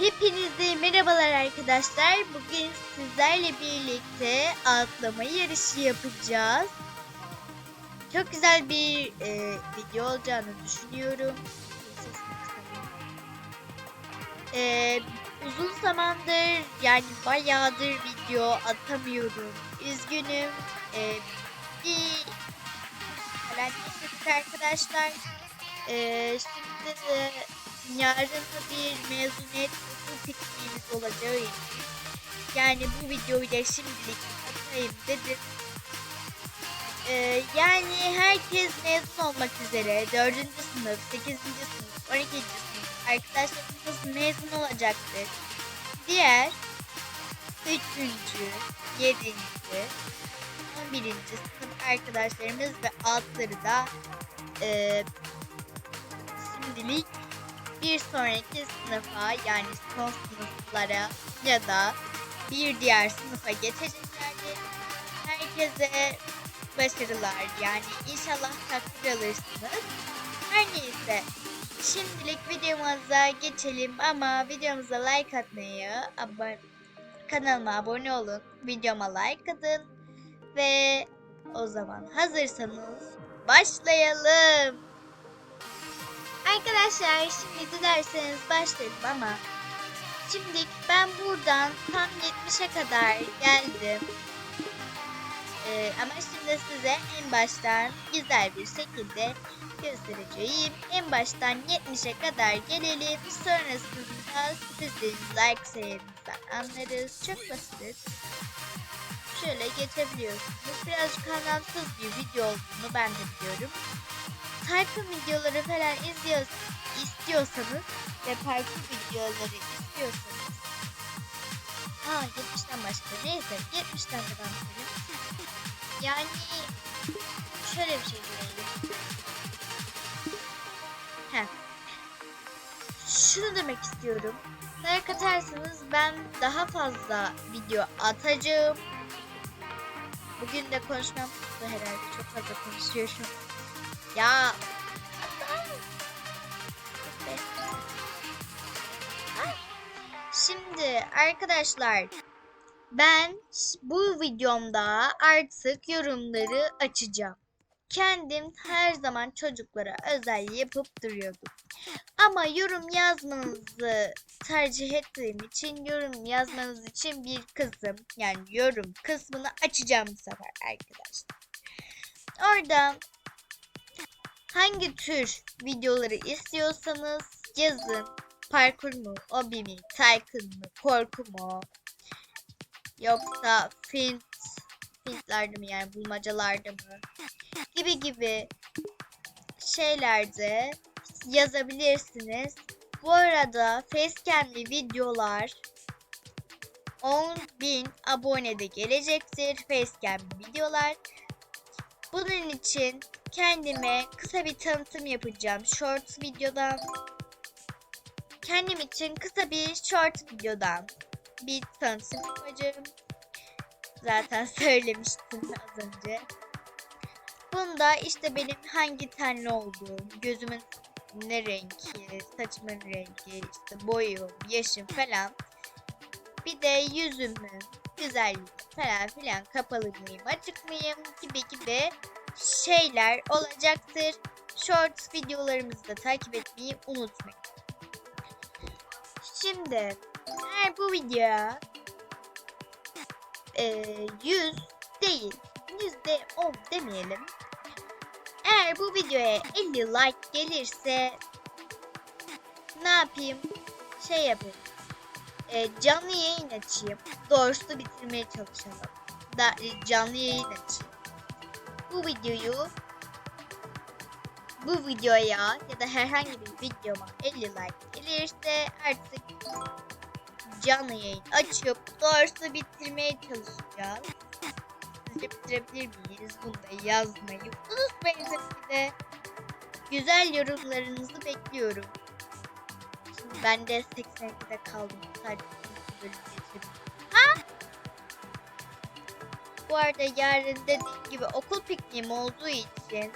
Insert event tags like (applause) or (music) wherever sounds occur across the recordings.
Hepinize merhabalar arkadaşlar. Bugün sizlerle birlikte atlama yarışı yapacağız. Çok güzel bir e, video olacağını düşünüyorum. E, uzun zamandır yani bayağıdır video atamıyorum. Üzgünüm. E, bir yaşadık arkadaşlar. E, şimdi de yarın bir mezuniyet okul pikniğimiz olacağı için yani bu videoyu da şimdilik atayım dedim. Ee, yani herkes mezun olmak üzere 4. sınıf, 8. sınıf, 12. sınıf arkadaşlarımız mezun olacaktır. Diğer 3. 7. 11. sınıf arkadaşlarımız ve altları da e, şimdilik bir sonraki sınıfa yani son sınıflara ya da bir diğer sınıfa geçeceklerdir. Herkese başarılar yani inşallah takdir alırsınız. Her neyse şimdilik videomuza geçelim ama videomuza like atmayı, abone, kanalıma abone olun, videoma like atın ve o zaman hazırsanız başlayalım. Arkadaşlar şimdi dilerseniz başlayalım ama şimdi ben buradan tam 70'e kadar geldim. Ee, ama şimdi size en baştan güzel bir şekilde göstereceğim. En baştan 70'e kadar gelelim. Sonrasında sizin like sayenizden anlarız. Çok basit. Şöyle geçebiliyorsunuz. Birazcık anlamsız bir video olduğunu ben de biliyorum parkur videoları falan izliyor, istiyorsanız ve parkur videoları istiyorsanız Aa 70'ten başka neyse 70'ten de ben söyleyeyim. (laughs) Yani şöyle bir şey söyleyeyim. Heh. Şunu demek istiyorum. Like atarsanız ben daha fazla video atacağım. Bugün de konuşmam herhalde. Çok fazla konuşuyorum. Ya. Şimdi arkadaşlar ben bu videomda artık yorumları açacağım. Kendim her zaman çocuklara özel yapıp duruyordum. Ama yorum yazmanızı tercih ettiğim için yorum yazmanız için bir kısım yani yorum kısmını açacağım bu sefer arkadaşlar. Orada hangi tür videoları istiyorsanız yazın. Parkur mu, obi mi, tycoon mu, korku mu? Yoksa fint, fintlerde mi yani bulmacalarda mı? Gibi gibi şeylerde yazabilirsiniz. Bu arada facecam'li videolar 10.000 abonede gelecektir. Facecam'li videolar. Bunun için kendime kısa bir tanıtım yapacağım. Short videodan. Kendim için kısa bir short videodan bir tanıtım yapacağım. Zaten (laughs) söylemiştim az önce. Bunda işte benim hangi tenli olduğum, gözümün ne rengi, saçımın rengi, işte boyum, yaşım falan. Bir de yüzümün güzelliği falan filan kapalı mıyım, açık mıyım gibi gibi şeyler olacaktır. Short videolarımızı da takip etmeyi unutmayın. Şimdi eğer bu videoya e, 100 değil yüzde 10 demeyelim. Eğer bu videoya 50 like gelirse ne yapayım? Şey yapayım. E, canlı yayın açayım. Doğrusu bitirmeye çalışalım. Da, e, canlı yayın açayım bu videoyu bu videoya ya da herhangi bir videoma 50 like gelirse artık canlı yayın açıp doğrusu bitirmeye çalışacağız. Sizce bitirebilir miyiz? Bunu da yazmayı unutmayın tabii de. Güzel yorumlarınızı bekliyorum. Şimdi ben de 82'de kaldım. Sadece bölüm geçebilirim. Bu arada yarın dediğim gibi okul pikniğim olduğu için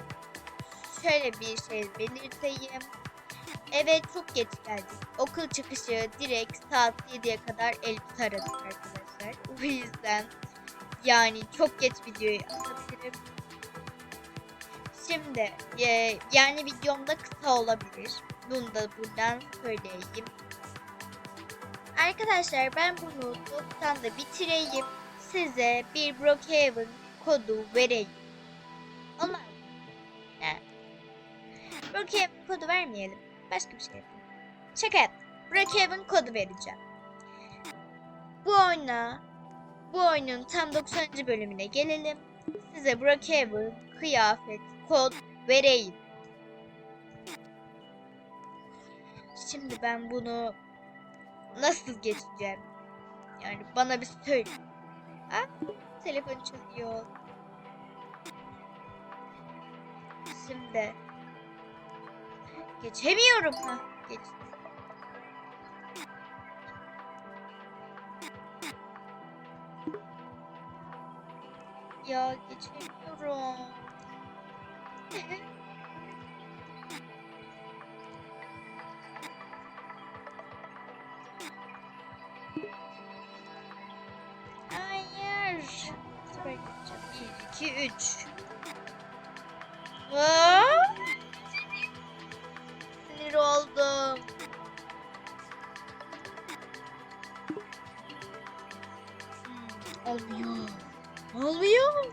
şöyle bir şey belirteyim. eve çok geç geldik. Okul çıkışı direkt saat 7'ye kadar el taradık arkadaşlar. O yüzden yani çok geç videoyu atabilirim. Şimdi e, yani videomda kısa olabilir. Bunu da buradan söyleyeyim. Arkadaşlar ben bunu 90'da bitireyim. Size bir Brookhaven kodu vereyim. Olmaz? Yani. Brookhaven kodu vermeyelim. Başka bir şey yapalım. Şaka yaptım. Brookhaven kodu vereceğim. Bu oyuna bu oyunun tam 90. bölümüne gelelim. Size Brookhaven kıyafet kod vereyim. Şimdi ben bunu nasıl geçeceğim? Yani bana bir söyle. Ha? Telefon çalıyor. Şimdi geçemiyorum. Ha, geç. Ya geçemiyorum. (laughs) 2, 3. Sinir oldum. Hmm, olmuyor. Olmuyor.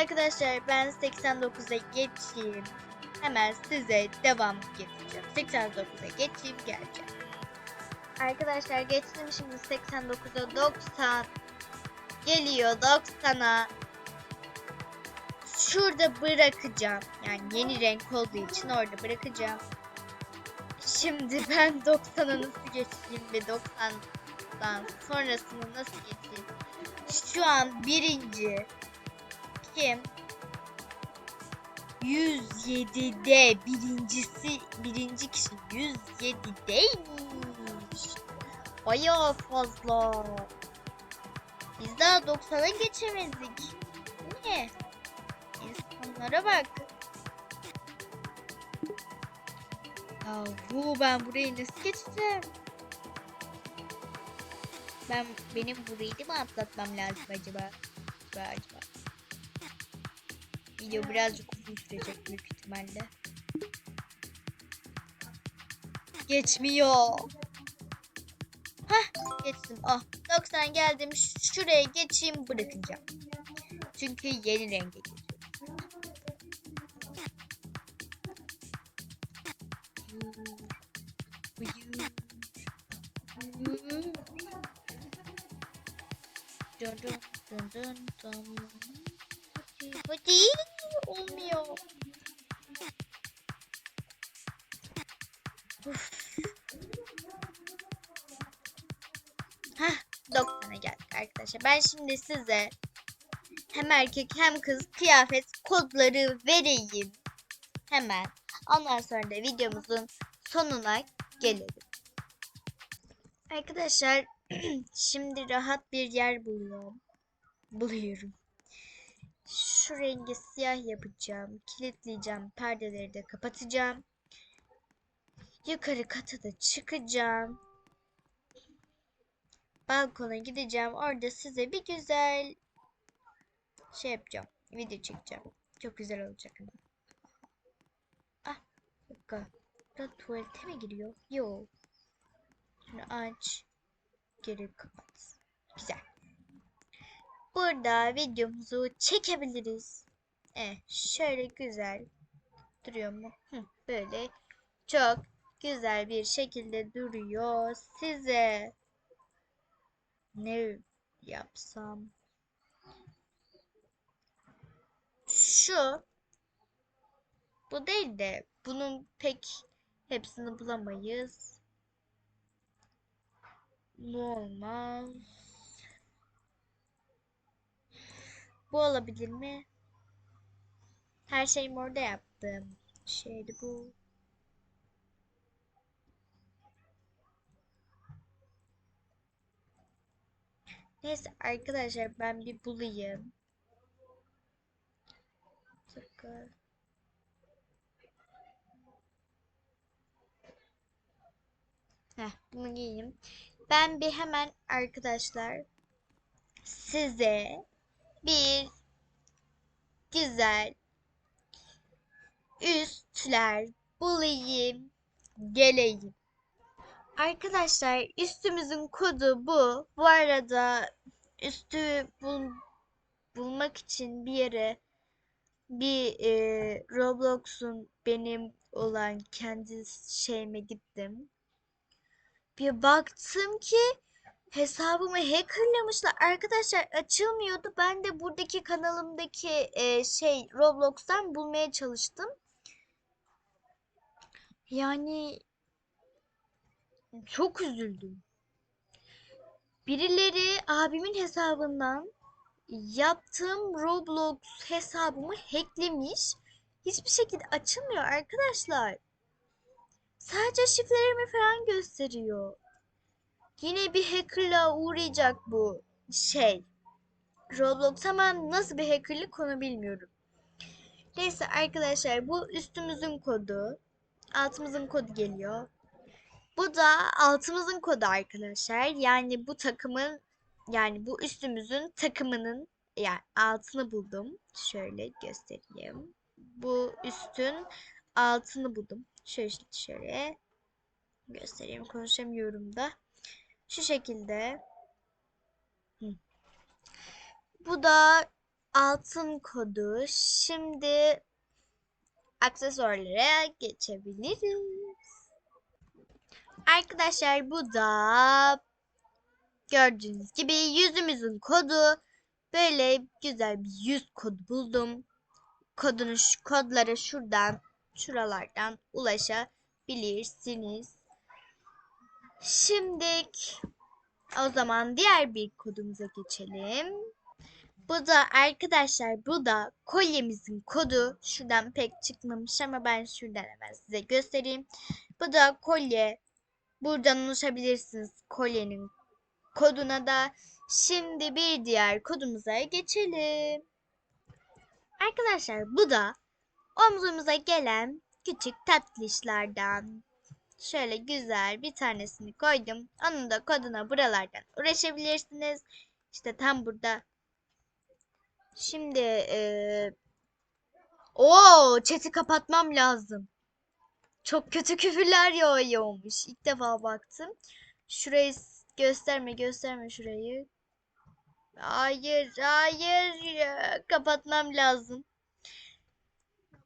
Arkadaşlar ben 89'a geçeyim. Hemen size devam getireceğim. 89'a geçeyim geleceğim. Arkadaşlar geçtim şimdi 89'a 90 geliyor 90'a şurada bırakacağım. Yani yeni renk olduğu için orada bırakacağım. Şimdi ben (laughs) 90'a nasıl geçeyim ve 90'dan sonrasını nasıl geçeyim? Şu an birinci kim? 107'de birincisi birinci kişi 107'deymiş. Bayağı fazla. Biz daha 90'a geçemedik. Niye? İnsanlara bak. Ya bu ben burayı nasıl geçeceğim? Ben benim burayı mı atlatmam lazım acaba? Acaba acaba. Video birazcık uzun sürecek büyük ihtimalle. Geçmiyor. Hah geçtim. Ah 90 geldim. Şuraya geçeyim bırakacağım. Çünkü yeni renge Dun dun dun dun dun. Hadi, hadi. Olmuyor. Hah 90'a geldik arkadaşlar. Ben şimdi size hem erkek hem kız kıyafet kodları vereyim. Hemen. Ondan sonra da videomuzun sonuna gelelim. Arkadaşlar (clears throat) şimdi rahat bir yer buluyorum. Buluyorum. Şu rengi siyah yapacağım. Kilitleyeceğim. Perdeleri de kapatacağım. Yukarı kata da çıkacağım. Balkona gideceğim. Orada size bir güzel şey yapacağım. Video çekeceğim. Çok güzel olacak. Bir dakika. Burada tuvalete mi giriyor? Yok. Şunu aç. Geri kapat. Güzel. Burada videomuzu çekebiliriz. Eh, şöyle güzel duruyor mu? Hı, böyle çok güzel bir şekilde duruyor. Size ne yapsam? Şu bu değil de bunun pek hepsini bulamayız. Ne olmaz? Bu olabilir mi? Her şeyimi orada yaptım. Şeydi bu. Neyse arkadaşlar ben bir bulayım. Bir Heh, bunu giyeyim. Ben bir hemen arkadaşlar size bir güzel üstler bulayım geleyim. Arkadaşlar üstümüzün kodu bu. Bu arada üstü bul bulmak için bir yere bir e, Roblox'un benim olan kendi şeyime gittim. Bir baktım ki hesabımı hackerlamışlar. Arkadaşlar açılmıyordu. Ben de buradaki kanalımdaki e, şey Roblox'tan bulmaya çalıştım. Yani çok üzüldüm. Birileri abimin hesabından yaptığım Roblox hesabımı hacklemiş. Hiçbir şekilde açılmıyor arkadaşlar. Sadece şifrelerimi falan gösteriyor. Yine bir hackerlığa uğrayacak bu şey. Roblox ama nasıl bir hackerlık onu bilmiyorum. Neyse arkadaşlar bu üstümüzün kodu. Altımızın kodu geliyor. Bu da altımızın kodu arkadaşlar. Yani bu takımın yani bu üstümüzün takımının yani altını buldum. Şöyle göstereyim. Bu üstün altını buldum. Şöyle şöyle göstereyim. Konuşamıyorum da. Şu şekilde. Bu da altın kodu. Şimdi aksesuarlara geçebiliriz. Arkadaşlar bu da gördüğünüz gibi yüzümüzün kodu. Böyle güzel bir yüz kodu buldum. Kodunu şu kodlara şuradan şuralardan ulaşabilirsiniz. Şimdi o zaman diğer bir kodumuza geçelim. Bu da arkadaşlar bu da kolyemizin kodu. Şuradan pek çıkmamış ama ben şuradan hemen size göstereyim. Bu da kolye. Buradan ulaşabilirsiniz kolyenin koduna da. Şimdi bir diğer kodumuza geçelim. Arkadaşlar bu da omzumuza gelen küçük tatlışlardan. Şöyle güzel bir tanesini koydum. Onun da koduna buralardan uğraşabilirsiniz. İşte tam burada. Şimdi ee... o chat'i kapatmam lazım. Çok kötü küfürler yağıyormuş. İlk defa baktım. Şurayı gösterme gösterme şurayı. Hayır hayır kapatmam lazım.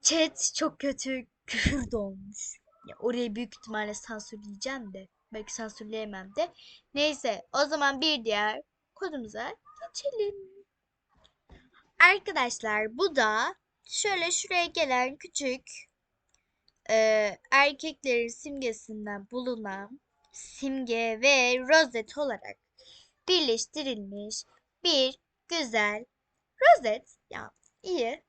Chat çok kötü (laughs) küfür dolmuş. Ya orayı büyük ihtimalle sansürleyeceğim de. Belki sansürleyemem de. Neyse o zaman bir diğer kodumuza geçelim. Arkadaşlar bu da şöyle şuraya gelen küçük e, erkeklerin simgesinden bulunan simge ve rozet olarak birleştirilmiş bir güzel rozet. Ya iyi.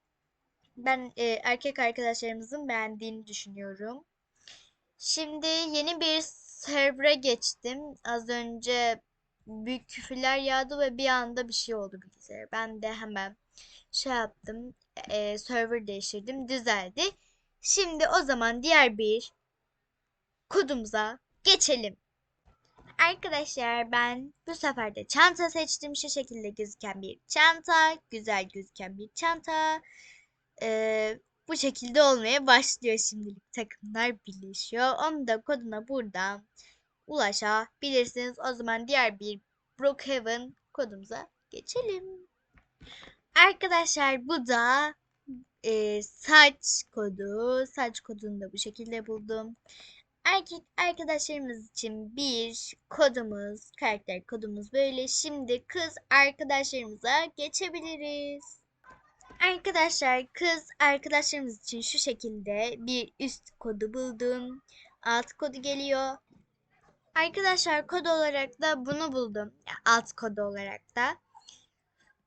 Ben e, erkek arkadaşlarımızın beğendiğini düşünüyorum. Şimdi yeni bir server'a geçtim. Az önce büyük küfürler yağdı ve bir anda bir şey oldu bilgisayar. Ben de hemen şey yaptım. E, server değiştirdim. Düzeldi. Şimdi o zaman diğer bir kodumuza geçelim. Arkadaşlar ben bu sefer de çanta seçtim. Şu şekilde gözüken bir çanta. Güzel gözüken bir çanta. Ee, bu şekilde olmaya başlıyor şimdilik. Takımlar birleşiyor. Onu da koduna buradan ulaşabilirsiniz. O zaman diğer bir Brookhaven kodumuza geçelim. Arkadaşlar bu da e, saç kodu. Saç kodunu da bu şekilde buldum. Erkek arkadaşlarımız için bir kodumuz, karakter kodumuz böyle. Şimdi kız arkadaşlarımıza geçebiliriz. Arkadaşlar kız arkadaşlarımız için şu şekilde bir üst kodu buldum. Alt kodu geliyor. Arkadaşlar kod olarak da bunu buldum. Alt kodu olarak da.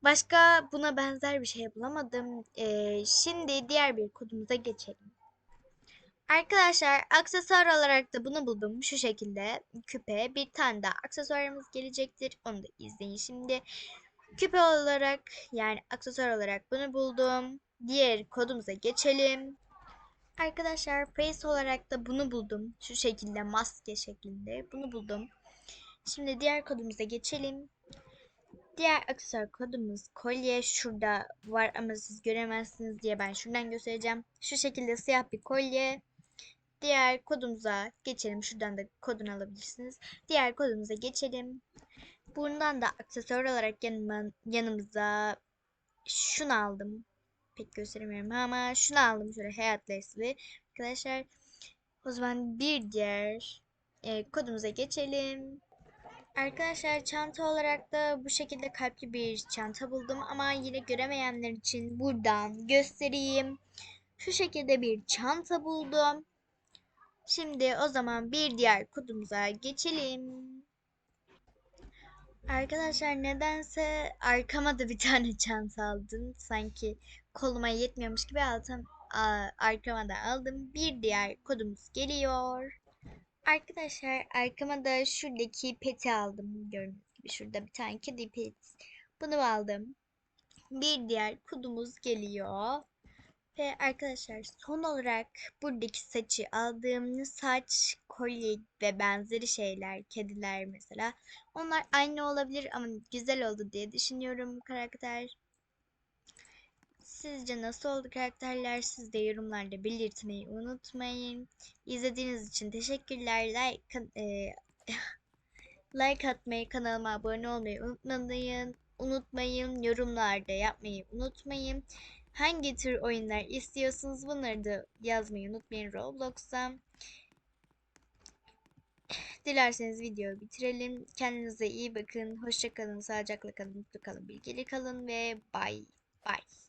Başka buna benzer bir şey bulamadım. Ee, şimdi diğer bir kodumuza geçelim. Arkadaşlar aksesuar olarak da bunu buldum. Şu şekilde küpe bir tane daha aksesuarımız gelecektir. Onu da izleyin şimdi. Küpe olarak yani aksesuar olarak bunu buldum. Diğer kodumuza geçelim. Arkadaşlar face olarak da bunu buldum. Şu şekilde maske şeklinde bunu buldum. Şimdi diğer kodumuza geçelim. Diğer aksesuar kodumuz kolye. Şurada var ama siz göremezsiniz diye ben şuradan göstereceğim. Şu şekilde siyah bir kolye. Diğer kodumuza geçelim. Şuradan da kodunu alabilirsiniz. Diğer kodumuza geçelim. Bundan da aksesuar olarak yanıma, yanımıza şunu aldım. Pek gösteremiyorum ama şunu aldım şöyle hayat lesli. Arkadaşlar o zaman bir diğer e, kodumuza geçelim. Arkadaşlar çanta olarak da bu şekilde kalpli bir çanta buldum ama yine göremeyenler için buradan göstereyim. Şu şekilde bir çanta buldum. Şimdi o zaman bir diğer kodumuza geçelim. Arkadaşlar nedense arkama da bir tane çanta aldım. Sanki koluma yetmiyormuş gibi aldım. Arkama da aldım. Bir diğer kodumuz geliyor. Arkadaşlar arkama da şuradaki peti aldım. Gördüğünüz gibi şurada bir tane kedi pet. Bunu aldım. Bir diğer kodumuz geliyor. Ve arkadaşlar son olarak buradaki saçı aldığım saç, kolye ve benzeri şeyler, kediler mesela. Onlar aynı olabilir ama güzel oldu diye düşünüyorum karakter. Sizce nasıl oldu karakterler? Siz de yorumlarda belirtmeyi unutmayın. İzlediğiniz için teşekkürler. Like, e, (laughs) like atmayı, kanalıma abone olmayı unutmayın. Unutmayın. Yorumlarda yapmayı unutmayın. Hangi tür oyunlar istiyorsunuz bunları da yazmayı unutmayın Roblox'ta. Dilerseniz videoyu bitirelim. Kendinize iyi bakın. Hoşça kalın, sağlıcakla kalın, mutlu kalın, bilgili kalın ve bye bye.